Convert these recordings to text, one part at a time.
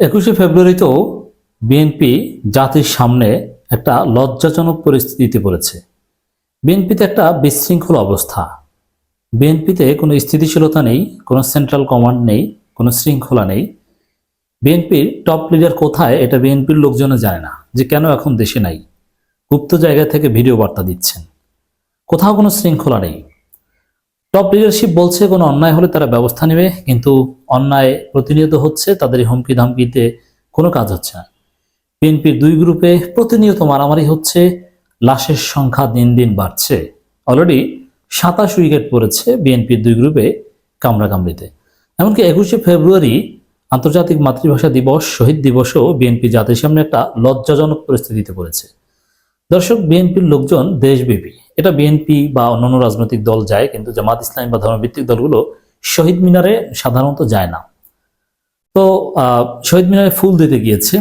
একুশে ফেব্রুয়ারিতেও বিএনপি জাতির সামনে একটা লজ্জাজনক পরিস্থিতিতে পড়েছে বিএনপিতে একটা বিশৃঙ্খল অবস্থা। বিএনপিতে কোনো স্থিতিশীলতা নেই, কোনো সেন্ট্রাল কমান্ড নেই, কোনো শৃঙ্খলা নেই। বিএনপির টপ লিডার কোথায় এটা বিএনপির লোকজনে জানে না যে কেন এখন দেশে নাই। গুপ্ত জায়গা থেকে ভিডিও বার্তা দিচ্ছেন। কোথাও কোনো শৃঙ্খলা নেই। টপ লিডারশিপ বলছে কোনো অন্যায় হলে তারা ব্যবস্থা নেবে, কিন্তু অন্যায় প্রতিনিয়ত হচ্ছে তাদের হুমকি ধামকিতে কোনো কাজ হচ্ছে না। বিএনপির দুই গ্রুপে প্রতিনিয়ত মারামারি হচ্ছে, লাশের সংখ্যা দিন দিন বাড়ছে। অলরেডি সাতাশ উইকেট পড়েছে বিএনপির দুই গ্রুপে কামড়াকামড়িতে। এমনকি একুশে ফেব্রুয়ারি আন্তর্জাতিক মাতৃভাষা দিবস, শহীদ দিবসও বিএনপি জাতির সামনে একটা লজ্জাজনক পরিস্থিতিতে পড়েছে। দর্শক, বিএনপির লোকজন দেশব্যাপী। এটা বিএনপি বা অন্যান্য রাজনৈতিক দল যায়, কিন্তু জামাত ইসলামী বা ধর্মভিত্তিক দলগুলো শহীদ মিনারে সাধারণত যায় না। তো শহীদ মিনারে ফুল দিতে গিয়েছে।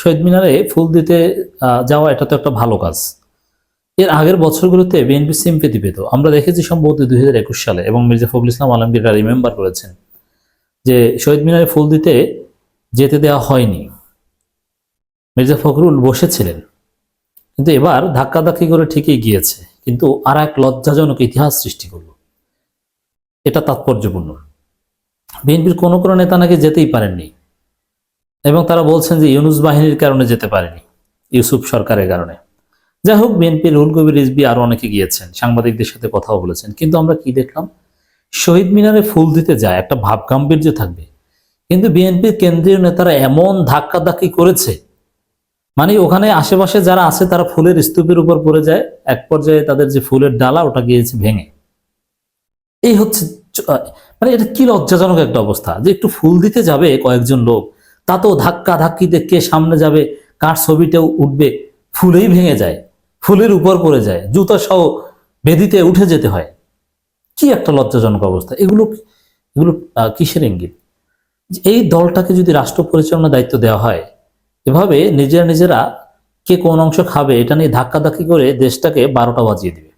শহীদ মিনারে ফুল দিতে যাওয়া এটা তো একটা ভালো কাজ। এর আগের বছরগুলোতে বিএনপি সিম্পেতি পেত। আমরা দেখেছি সম্ভবত দুই হাজার একুশ সালে, এবং মির্জা ফখরুল ইসলাম আলমগীর এটা রিমেম্বার করেছেন যে শহীদ মিনারে ফুল দিতে যেতে দেওয়া হয়নি। মির্জা ফখরুল বসেছিলেন, কিন্তু এবার ধাক্কাধাক্কি করে ঠিকই গিয়েছে। কিন্তু আর এক লজ্জাজনক ইতিহাস সৃষ্টি করল। এটা তাৎপর্যপূর্ণ। বিএনপির কোনো কোনো নেতা নাকি যেতেই পারেননি এবং তারা বলছেন যে ইউনুস বাহিনীর কারণে যেতে পারেনি ইউসুফ সরকারের কারণে। যাই হোক, বিএনপির রুল কবির রিজবি আরও অনেকে গিয়েছেন, সাংবাদিকদের সাথে কথাও বলেছেন, কিন্তু আমরা কি দেখলাম? শহীদ মিনারে ফুল দিতে যায়, একটা ভাব গাম্ভীর্য থাকবে। কিন্তু বিএনপির কেন্দ্রীয় নেতারা এমন ধাক্কাধাক্কি করেছে মানে ওখানে আশেপাশে যারা আছে, তারা ফুলের স্তূপের উপর পড়ে যায়। এক পর্যায়ে তাদের যে ফুলের ডালা, ওটা গিয়েছে ভেঙে। এই হচ্ছে মানে এটা কি লজ্জাজনক একটা অবস্থা যে একটু ফুল দিতে যাবে কয়েকজন লোক, তা তো ধাক্কা ধাক্কিতে কে সামনে যাবে, কার ছবিতেও উঠবে, ফুলেই ভেঙে যায়, ফুলের উপর পড়ে যায়, জুতা সহ বেদিতে উঠে যেতে হয়। কি একটা লজ্জাজনক অবস্থা। এগুলো এগুলো কিসের ইঙ্গিত? এই দলটাকে যদি রাষ্ট্র পরিচালনার দায়িত্ব দেওয়া হয় এভাবে নিজেরা নিজেরা কে কোন অংশ খাবে, এটা নিয়ে ধাক্কাধাক্কি করে দেশটাকে বারোটা বাজিয়ে দিবে।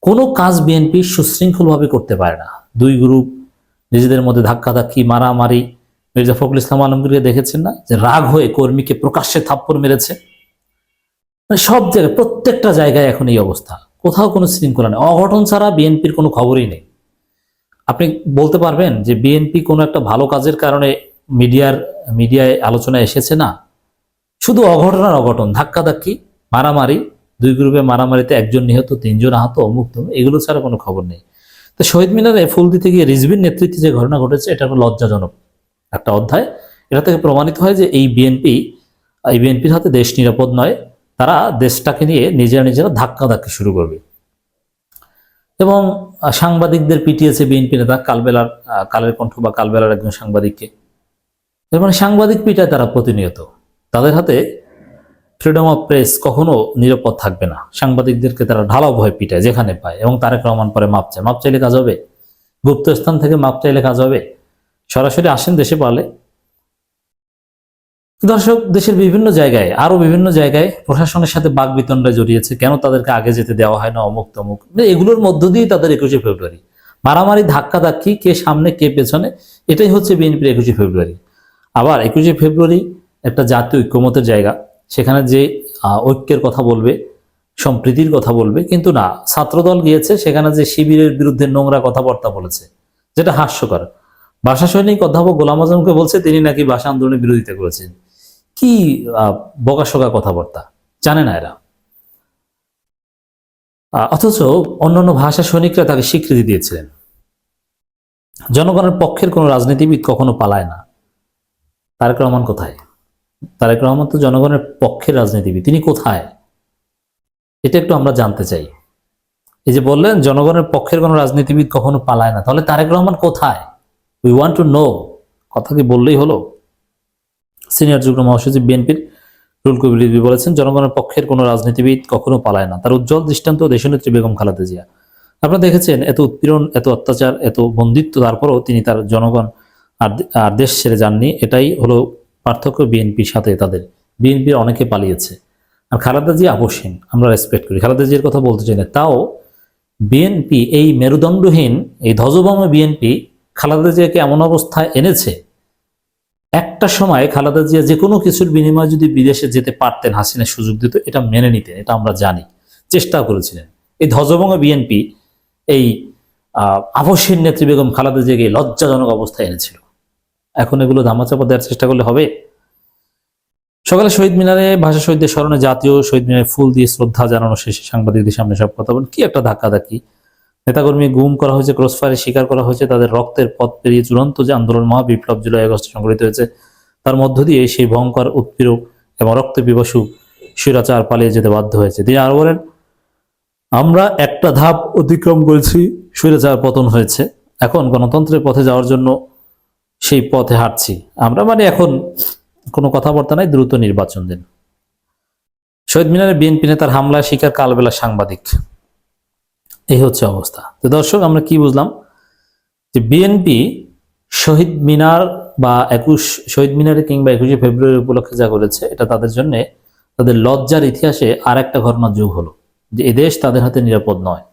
কোনো কাজ বিএনপি সুশৃঙ্খলভাবে করতে পারে না। দুই গ্রুপ নিজেদের মধ্যে ধাক্কাধাক্কি, মারামারি, মির্জা ফখরুল ইসলাম আলমগীরকে দেখেছেন না? যে রাগ হয়ে কর্মীকে প্রকাশ্যে থাপ্পড় মেরেছে। মানে সব জায়গায়, প্রত্যেকটা জায়গায় এখন এই অবস্থা। কোথাও কোনো শৃঙ্খলা নেই। অঘটন ছাড়া বিএনপির কোনো খবরই নেই। আপনি বলতে পারবেন যে বিএনপি কোনো একটা ভালো কাজের কারণে মিডিয়ার, মিডিয়ায় আলোচনায় এসেছে না? শুধু অঘটন আর অঘটন, ধাক্কাধাক্কি, মারামারি, দুই গ্রুপে মারামারিতে একজন নিহত, তিনজন আহত, অমুক তমুক, এগুলো ছাড়া কোনো খবর নেই। তো শহীদ মিনারে ফুল দিতে গিয়ে রিজভির নেতৃত্বে যে ঘটনা ঘটেছে, এটা লজ্জাজনক একটা অধ্যায়। এটা থেকে প্রমাণিত হয় যে এই বিএনপি এই বিএনপির হাতে দেশ নিরাপদ নয়, তারা দেশটাকে নিয়ে নিজেরা নিজেরা ধাক্কা ধাক্কি শুরু করবে। এবং সাংবাদিকদের পিটিয়েছে বিএনপি নেতা কালবেলার কালের কণ্ঠ বা কালবেলার একজন সাংবাদিককে। এর মানে সাংবাদিক পিটায় তারা প্রতিনিয়ত। তাদের হাতে ফ্রিডম অফ প্রেস কখনো নিরাপদ থাকবে না। সাংবাদিকদেরকে তারা ঢালাও ভয় পিটায়, যেখানে পায়। এবং তারেক রহমান পরে মাপ চায়। মাপ চাইলে কাজ হবে। গুপ্ত স্থান থেকে মাপ চাইলে কাজ হবে। সরাসরি আসেন দেশে পারলে দর্শক, দেশের বিভিন্ন জায়গায় আরও বিভিন্ন জায়গায় প্রশাসনের সাথে বাক বিতণ্ডায় জড়িয়েছে। কেন তাদেরকে আগে যেতে দেওয়া হয় না, অমুক তমুক? মানে এগুলোর মধ্য দিয়েই তাদের একুশে ফেব্রুয়ারি। মারামারি ধাক্কা ধাক্কি কে সামনে, কে পেছনে, এটাই হচ্ছে বিএনপির একুশে ফেব্রুয়ারি। আবার একুশে ফেব্রুয়ারি একটা জাতীয় ঐক্যমতের জায়গা, সেখানে যে ঐক্যের কথা বলবে, সম্প্রীতির কথা বলবে, কিন্তু না, ছাত্রদল গিয়েছে, সেখানে যে শিবিরের বিরুদ্ধে নোংরা কথাবার্তা বলেছে, যেটা হাস্যকর। ভাষা সৈনিক অধ্যাপক গোলাম আজমকে বলছে, তিনি নাকি ভাষা আন্দোলনের বিরোধিতা করেছেন। কি বকাশোকা কথাবার্তা? জানে না এরা। অথচ অন্যান্য ভাষা সৈনিকরা তাকে স্বীকৃতি দিয়েছিলেন। জনগণের পক্ষের কোনো রাজনীতিবিদ কখনো পালায় না। তারেক রহমান কোথায়? তারেক রহমান তো জনগণের পক্ষের রাজনীতিবিদ। তিনি কোথায়? এটা একটু আমরা জানতে চাই। এই যে বললেন, জনগণের পক্ষের কোনো রাজনীতিবিদ কখনো পালায় না। তাহলে তারেক রহমান কোথায়? উই ওয়ান্ট টু নো কথা কি বললেই হলো? সিনিয়র যুগ্ম মহাসচিব বিএনপির রুল কবির বলেছেন, জনগণের পক্ষের কোনো রাজনীতিবিদ কখনো পালায় না। তার উজ্জ্বল দৃষ্টান্ত দেশনেত্রী বেগম খালেদা জিয়া। আপনারা দেখেছেন, এত উৎপীড়ন, এত অত্যাচার, এত বন্দিত্ব, তারপরেও তিনি তার জনগণ আর দেশ ছেড়ে যাননি, এটাই হলো পার্থক্য বিএনপির সাথে তাদের। বিএনপির অনেকে পালিয়েছে। আর খালেদা জিয়া আবশ্যিন আমরা রেসপেক্ট করি। খালেদা জিয়ার কথা বলতে চাই না। তাও বিএনপি এই মেরুদণ্ডহীন, এই ধ্বজভঙ্গ বিএনপি খালেদা জিয়াকে এমন অবস্থায় এনেছে, একটা সময় খালেদা জিয়া যে কোনো কিছুর বিনিময়ে যদি বিদেশে যেতে পারতেন, হাসিনা সুযোগ দিত, এটা মেনে নিতেন, এটা আমরা জানি। চেষ্টা করেছিলেন। এই ধ্বজভঙ্গ বিএনপি এই আবশ্যের নেত্রী বেগম খালেদা জিয়াকে লজ্জাজনক অবস্থায় এনেছিল। এখন এগুলো ধামাচাপা দেওয়ার চেষ্টা করলে হবে। সকালে শহীদ মিনারে ভাষা শহীদদের স্মরণে জাতীয় শহীদ মিনারে ফুল দিয়ে শ্রদ্ধা জানানো শেষে সাংবাদিকদের সামনে সব কথা বলেন। কি একটা ধাক্কাধাক্কি। নেতাকর্মী গুম করা হয়েছে, ক্রসফায়ারে শিকার করা হয়েছে, তাদের রক্তের পথ পেরিয়ে চূড়ান্ত যে আন্দোলন মহা মহাবিপ্লব জুলাই আগস্টে সংঘটিত হয়েছে, তার মধ্য দিয়ে সেই ভয়ঙ্কর উৎপীড়ক এবং রক্ত বিবসু স্বৈরাচার পালিয়ে যেতে বাধ্য হয়েছে। তিনি আরও বলেন, আমরা একটা ধাপ অতিক্রম করেছি স্বৈরাচার পতন হয়েছে। এখন গণতন্ত্রের পথে যাওয়ার জন্য সেই পথে হাঁটছি। আমরা মানে এখন কোনো কথাবার্তা নাই, দ্রুত নির্বাচন দিন। শহীদ মিনারে বিএনপি নেতার হামলায় শিকার কালবেলা সাংবাদিক। এই হচ্ছে অবস্থা। তো দর্শক, আমরা কি বুঝলাম? যে বিএনপি শহীদ মিনার বা একুশ, শহীদ মিনারে কিংবা একুশে ফেব্রুয়ারি উপলক্ষে যা করেছে, এটা তাদের জন্য তাদের লজ্জার ইতিহাসে আর একটা ঘটনা যোগ হলো। যে এদেশ তাদের হাতে নিরাপদ নয়।